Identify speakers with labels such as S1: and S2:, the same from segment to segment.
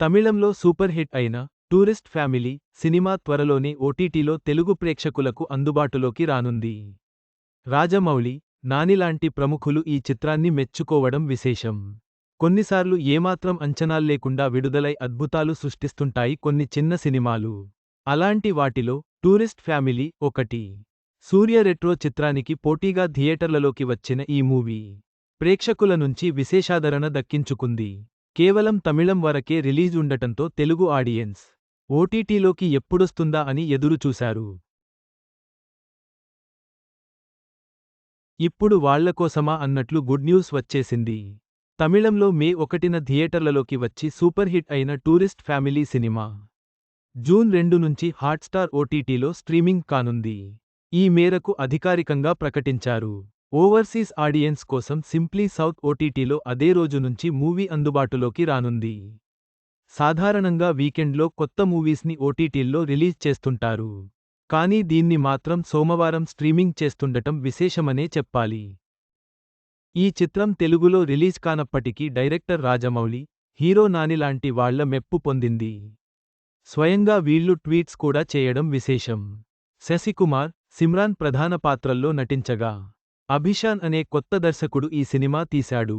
S1: తమిళంలో super hit అయిన tourist family cinema త్వరలోనే ఓటీటీలో తెలుగు ప్రేక్షకులకు అందుబాటులోకి రానుంది. రాజమౌళి నానిలాంటి ప్రముఖులు ఈ చిత్రాన్ని మెచ్చుకోవడం విశేషం. కొన్నిసార్లు ఏమాత్రం అంచనాల్లేకుండా విడుదలై అద్భుతాలు సృష్టిస్తుంటాయి కొన్ని చిన్న సినిమాలు. అలాంటి వాటిలో టూరిస్ట్ ఫ్యామిలీ ఒకటి. సూర్య రెట్రో చిత్రానికి పోటీగా థియేటర్లలోకి వచ్చిన ఈ మూవీ ప్రేక్షకుల నుంచి విశేషాదరణ దక్కించుకుంది. కేవలం తమిళం వరకే రిలీజ్ ఉండటంతో తెలుగు ఆడియన్స్ ఓటీటీలోకి ఎప్పుడొస్తుందా అని ఎదురుచూశారు. ఇప్పుడు వాళ్ళకోసమా అన్నట్లు గుడ్ న్యూస్ వచ్చేసింది. తమిళంలో మే ఒకటిన థియేటర్లలోకి వచ్చి సూపర్ హిట్ అయిన టూరిస్ట్ ఫ్యామిలీ సినిమా. జూన్ రెండు నుంచి హాట్స్టార్ ఓటీటీలో స్ట్రీమింగ్ కానుంది. ఈ మేరకు అధికారికంగా ప్రకటించారు. ఓవర్సీస్ ఆడియన్స్ కోసం సింప్లీ సౌత్ ఓటీటీలో అదే రోజు నుంచి మూవీ అందుబాటులోకి రానుంది. సాధారణంగా వీకెండ్లో కొత్త మూవీస్ని ఓటీటీల్లో రిలీజ్ చేస్తుంటారు. కానీ దీన్ని మాత్రం సోమవారం స్ట్రీమింగ్ చేస్తుండటం విశేషమనే చెప్పాలి. ఈ చిత్రం తెలుగులో రిలీజ్ కానప్పటికీ డైరెక్టర్ రాజమౌళి హీరో నానిలాంటి వాళ్ళ మెప్పు పొందింది. స్వయంగా వీళ్ళు ట్వీట్స్ కూడా చేయడం విశేషం. శశికుమార్ సిమ్రాన్ ప్రధాన పాత్రల్లో నటించగా అభిషాన్ అనే కొత్త దర్శకుడు ఈ సినిమా తీశాడు.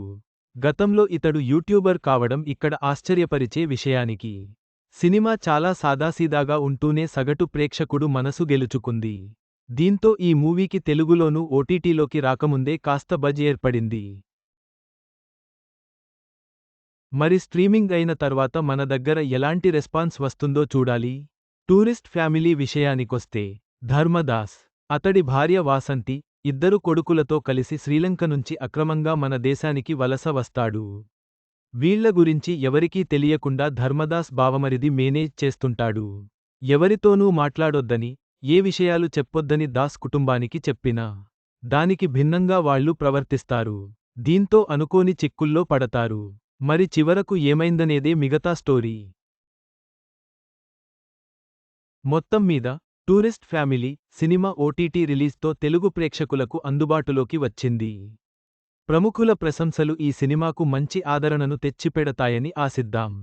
S1: గతంలో ఇతడు యూట్యూబర్ కావడం ఇక్కడ ఆశ్చర్యపరిచే విషయానికి. సినిమా చాలా సాదాసీదాగా ఉంటూనే సగటు ప్రేక్షకుడు మనసు గెలుచుకుంది. దీంతో ఈ మూవీకి తెలుగులోనూ ఓటీటీలోకి రాకముందే కాస్త బజ్ ఏర్పడింది. మరి స్ట్రీమింగ్ అయిన తర్వాత మన దగ్గర ఎలాంటి రెస్పాన్స్ వస్తుందో చూడాలి. టూరిస్ట్ ఫ్యామిలీ విషయానికొస్తే ధర్మదాస్ అతడి భార్య వాసంతి ఇద్దరు కొడుకులతో కలిసి శ్రీలంక నుంచి అక్రమంగా మన దేశానికి వలస వస్తాడు. వీళ్ళ గురించి ఎవరికీ తెలియకుండా ధర్మదాస్ బావమరిది మేనేజ్ చేస్తుంటాడు. ఎవరితోనూ మాట్లాడొద్దని ఏ విషయాలు చెప్పొద్దని దాస్ కుటుంబానికి చెప్పినా దానికి భిన్నంగా వాళ్ళు ప్రవర్తిస్తారు. దీంతో అనుకోని చిక్కుల్లో పడతారు. మరి చివరకు ఏమైందనేదే మిగతా స్టోరీ. మొత్తం మీద టూరిస్ట్ ఫ్యామిలీ సినిమా ఓటీటీ రిలీజ్తో తెలుగు ప్రేక్షకులకు అందుబాటులోకి వచ్చింది. ప్రముఖుల ప్రశంసలు ఈ సినిమాకు మంచి ఆదరణను తెచ్చిపెడతాయని ఆశిద్దాం.